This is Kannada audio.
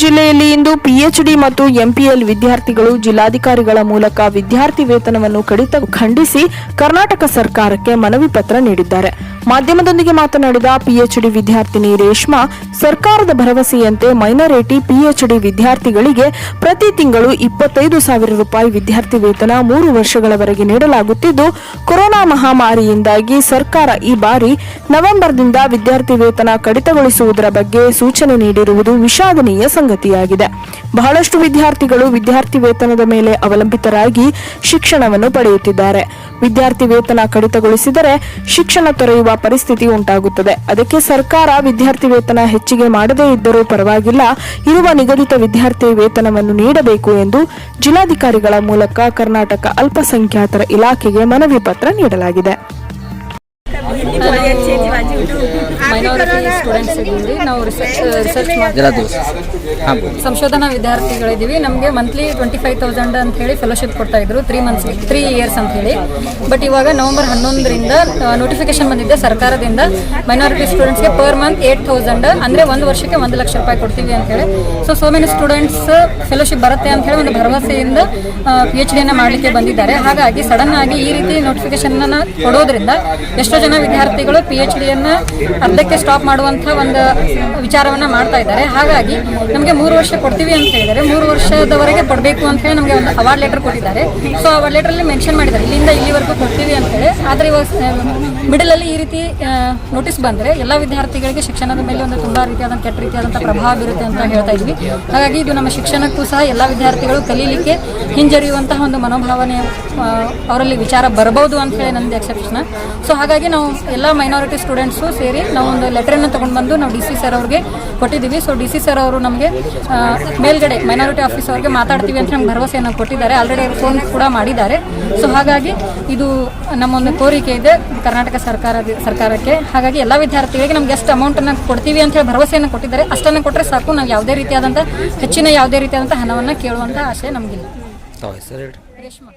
ಜಿಲ್ಲೆಯಲ್ಲಿ ಇಂದು ಪಿಎಚ್ಡಿ ಮತ್ತು ಎಂಪಿಎಲ್ ವಿದ್ಯಾರ್ಥಿಗಳು ಜಿಲ್ಲಾಧಿಕಾರಿಗಳ ಮೂಲಕ ವಿದ್ಯಾರ್ಥಿ ವೇತನವನ್ನು ಕಡಿತ ಖಂಡಿಸಿ ಕರ್ನಾಟಕ ಸರ್ಕಾರಕ್ಕೆ ಮನವಿ ಪತ್ರ ನೀಡಿದ್ದಾರೆ. ಮಾಧ್ಯಮದೊಂದಿಗೆ ಮಾತನಾಡಿದ ಪಿಎಚ್ಡಿ ವಿದ್ಯಾರ್ಥಿನಿ ರೇಷ್ಮಾ, ಸರ್ಕಾರದ ಭರವಸೆಯಂತೆ ಮೈನಾರಿಟಿ ಪಿಎಚ್ಡಿ ವಿದ್ಯಾರ್ಥಿಗಳಿಗೆ ಪ್ರತಿ ತಿಂಗಳು ಇಪ್ಪತ್ತೈದು ಸಾವಿರ ರೂಪಾಯಿ ವಿದ್ಯಾರ್ಥಿ ವೇತನ ಮೂರು ವರ್ಷಗಳವರೆಗೆ ನೀಡಲಾಗುತ್ತಿದ್ದು, ಕೊರೋನಾ ಮಹಾಮಾರಿಯಿಂದಾಗಿ ಸರ್ಕಾರ ಈ ಬಾರಿ ನವೆಂಬರ್ದಿಂದ ವಿದ್ಯಾರ್ಥಿ ವೇತನ ಕಡಿತಗೊಳಿಸುವುದರ ಬಗ್ಗೆ ಸೂಚನೆ ನೀಡಿರುವುದು ವಿಷಾದನೀಯ ಸಂಗತಿಯಾಗಿದೆ. ಬಹಳಷ್ಟು ವಿದ್ಯಾರ್ಥಿಗಳು ವಿದ್ಯಾರ್ಥಿ ವೇತನದ ಮೇಲೆ ಅವಲಂಬಿತರಾಗಿ ಶಿಕ್ಷಣವನ್ನು ಪಡೆಯುತ್ತಿದ್ದಾರೆ. ವಿದ್ಯಾರ್ಥಿ ವೇತನ ಕಡಿತಗೊಳಿಸಿದರೆ ಶಿಕ್ಷಣ ತೊರೆಯುವ ಪರಿಸ್ಥಿತಿ ಉಂಟಾಗುತ್ತದೆ. ಅದಕ್ಕೆ ಸರ್ಕಾರ ವಿದ್ಯಾರ್ಥಿ ವೇತನ ಹೆಚ್ಚಿಗೆ ಮಾಡದೇ ಇದ್ದರೂ ಪರವಾಗಿಲ್ಲ. ಇರುವ ನಿಗದಿತ ವಿದ್ಯಾರ್ಥಿ ವೇತನವನ್ನು ನೀಡಬೇಕು ಎಂದು ಜಿಲ್ಲಾಧಿಕಾರಿಗಳ ಮೂಲಕ ಕರ್ನಾಟಕ ಅಲ್ಪಸಂಖ್ಯಾತರ ಇಲಾಖೆಗೆ ಮನವಿ ಪತ್ರ ನೀಡಲಾಗಿದೆ. ಮೈನಾರಿಟಿ ಸ್ಟೂಡೆಂಟ್ಸ್ ಇದ್ದೀವಿ. ನಾವು ರಿಸರ್ಚ್ ರಿಸರ್ಚ್ ಮಾಡ್ತೀವಿ. ದೋಸ್ ಹಾಂ ಬೋಲಿ. ಸಂಶೋಧನಾ ವಿದ್ಯಾರ್ಥಿಗಳಿದ್ದೀವಿ ನಮಗೆ ಮಂತ್ಲಿ ಟ್ವೆಂಟಿ ಫೈವ್ ತೌಸಂಡ್ ಅಂತ ಹೇಳಿ ಫೆಲೋಶಿಪ್ ಕೊಡ್ತಾ ಇದ್ರು. ತ್ರೀ ಮಂತ್ಸ್ ತ್ರೀ ಇಯರ್ಸ್ ಅಂತ ಹೇಳಿ. ಬಟ್ ಇವಾಗ ನವೆಂಬರ್ ಹನ್ನೊಂದರಿಂದ ನೋಟಿಫಿಕೇಶನ್ ಬಂದಿದೆ ಸರ್ಕಾರದಿಂದ. ಮೈನಾರಿಟಿ ಸ್ಟೂಡೆಂಟ್ಸ್ಗೆ ಪರ್ ಮಂತ್ ಏಟ್ ತೌಸಂಡ್ ಅಂದರೆ ಒಂದು ವರ್ಷಕ್ಕೆ ಒಂದು ಲಕ್ಷ ರೂಪಾಯಿ ಕೊಡ್ತೀವಿ ಅಂತ ಹೇಳಿ. So so many students fellowship ಬರುತ್ತೆ ಅಂತ ಹೇಳಿ ಒಂದು ಭರವಸೆಯಿಂದ ಪಿ ಎಚ್ ಡಿಯನ್ನು ಮಾಡಲಿಕ್ಕೆ ಬಂದಿದ್ದಾರೆ. ಹಾಗಾಗಿ ಸಡನ್ ಆಗಿ ಈ ರೀತಿ ನೋಟಿಫಿಕೇಶನ್ ಕೊಡೋದ್ರಿಂದ ಎಷ್ಟೋ ಜನ ವಿದ್ಯಾರ್ಥಿಗಳು ಪಿ ಎಚ್ ಡಿಯನ್ನು ಅರ್ಧಕ್ಕೆ ಸ್ಟಾಪ್ ಮಾಡುವಂಥ ಒಂದು ವಿಚಾರವನ್ನ ಮಾಡ್ತಾ ಇದ್ದಾರೆ. ಹಾಗಾಗಿ ನಮಗೆ ಮೂರು ವರ್ಷ ಕೊಡ್ತೀವಿ ಅಂತ ಹೇಳಿದ್ದಾರೆ. ಮೂರು ವರ್ಷದವರೆಗೆ ಕೊಡಬೇಕು ಅಂತ ಹೇಳಿ ನಮಗೆ ಒಂದು ಅವಾರ್ಡ್ ಲೆಟರ್ ಕೊಟ್ಟಿದ್ದಾರೆ. ಸೊ ಅವಾರ್ಡ್ ಲೆಟರಲ್ಲಿ ಮೆನ್ಷನ್ ಮಾಡಿದ್ದಾರೆ. ಇಲ್ಲಿಂದ ಇಲ್ಲಿವರೆಗೂ ಕೊಡ್ತೀವಿ ಅಂತ ಹೇಳಿ. ಆದರೆ ಇವಾಗ ಮಿಡಲ್ ಅಲ್ಲಿ ಈ ರೀತಿ ನೋಟಿಸ್ ಬಂದರೆ ಎಲ್ಲ ವಿದ್ಯಾರ್ಥಿಗಳಿಗೆ ಶಿಕ್ಷಣದ ಮೇಲೆ ಒಂದು ತುಂಬಾ ರೀತಿಯಾದ ಕೆಟ್ಟ ರೀತಿಯಾದಂಥ ಪ್ರಭಾವ ಬೀರುತ್ತೆ ಅಂತ ಹೇಳ್ತಾ ಇದ್ವಿ. ಹಾಗಾಗಿ ಇದು ನಮ್ಮ ಶಿಕ್ಷಣಕ್ಕೂ ಸಹ ಎಲ್ಲ ವಿದ್ಯಾರ್ಥಿಗಳು ಕಲೀಲಿಕ್ಕೆ ಹಿಂಜರಿಯುವಂತಹ ಒಂದು ಮನೋಭಾವನೆ ಅವರಲ್ಲಿ ವಿಚಾರ ಬರಬಹುದು ಅಂತ ಹೇಳಿ ನಂದು ಎಕ್ಸೆಪ್ಷನ್ ಸೊ ಹಾಗಾಗಿ ನಾವು ಎಲ್ಲ ಮೈನಾರಿಟಿ ಸ್ಟೂಡೆಂಟ್ಸು ಸೇರಿ ನಾವು ಒಂದು ಲೆಟರನ್ನು ತೊಗೊಂಡು ಬಂದು ನಾವು ಡಿ ಸಿ ಸರ್ ಅವ್ರಿಗೆ ಕೊಟ್ಟಿದ್ದೀವಿ. ಸೊ ಡಿ ಸಿ ಸರ್ ಅವರು ನಮಗೆ ಮೇಲ್ಗಡೆ ಮೈನಾರಿಟಿ ಆಫೀಸ್ ಅವ್ರಿಗೆ ಮಾತಾಡ್ತೀವಿ ಅಂತ ನಮ್ಗೆ ಭರವಸೆಯನ್ನು ಕೊಟ್ಟಿದ್ದಾರೆ. ಆಲ್ರೆಡಿ ಫೋನ್ ಕೂಡ ಮಾಡಿದ್ದಾರೆ. ಸೊ ಹಾಗಾಗಿ ಇದು ನಮ್ಮೊಂದು ಕೋರಿಕೆ ಇದೆ ಕರ್ನಾಟಕ ಸರ್ಕಾರ ಸರ್ಕಾರಕ್ಕೆ. ಹಾಗಾಗಿ ಎಲ್ಲ ವಿದ್ಯಾರ್ಥಿಗಳಿಗೆ ನಮ್ಗೆ ಎಷ್ಟು ಅಮೌಂಟನ್ನು ಕೊಡ್ತೀವಿ ಅಂತ ಹೇಳಿ ಭರವಸೆಯನ್ನು ಕೊಟ್ಟಿದ್ದಾರೆ. ಅಷ್ಟನ್ನು ಕೊಟ್ಟರೆ ಸಾಕು. ನಾವು ಯಾವುದೇ ರೀತಿಯಾದಂಥ ಹೆಚ್ಚಿನ ಯಾವುದೇ ರೀತಿಯಾದಂಥ ಹಣವನ್ನು ಕೇಳುವಂಥ ಆಸೆ ನಮಗಿಲ್ಲ ರೇಷ್ಮಾ.